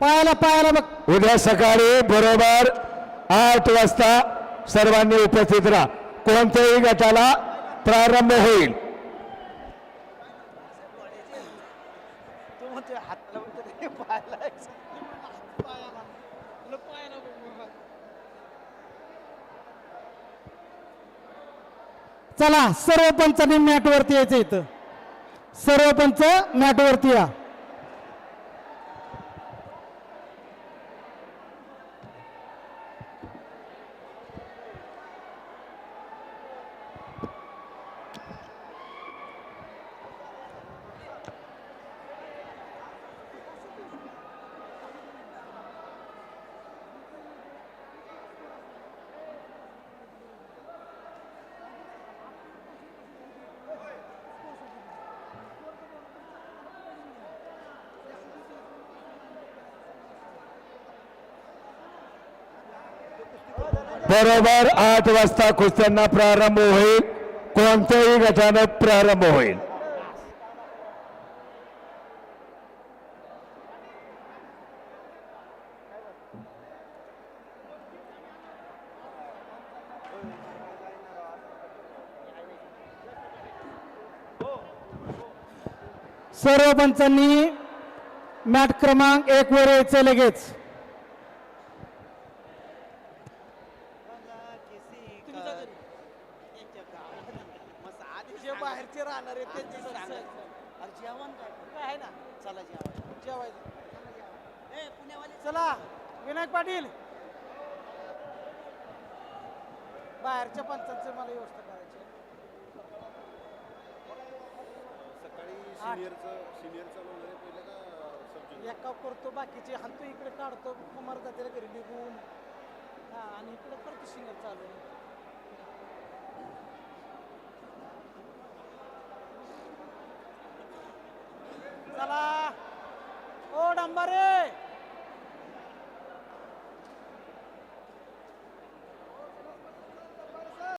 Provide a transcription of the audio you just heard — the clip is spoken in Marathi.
पायाला पायाला बघ. उद्या सकाळी बरोबर आठ वाजता सर्वांनी उपस्थित राहा. कोणत्याही गटाला प्रारंभ होईल. चला सर्व पंचांनी मॅट वरती यायचं इथं. सर्व पंच मॅट वरती या. बरोबर आठ वाजता कुस्त्यांना प्रारंभ होईल. कोणत्याही गटानं प्रारंभ होईल. सर्व पंचांनी मॅट क्रमांक एक वर यायचं लगेच. जे बाहेरचे राहणार आहेत त्यांचे सांगायचं अरे जेवण काय? काय आहे ना? चला जेवण जेवायचं. ए पुण्यावाले. चला. विनायक पाटील. बाहेरच्या पंचांचं मला व्यवस्था करायची सकाळी आठ. सिनियरचं सिनियरचं वगैरे पहिलं का सब ज्युनियर एका करतो बाकीचे हाणतो इकडे काढतो कुमार जातीला घरी निघून. हा आणि इकडे करतो सिंगल चालू নাম্বারে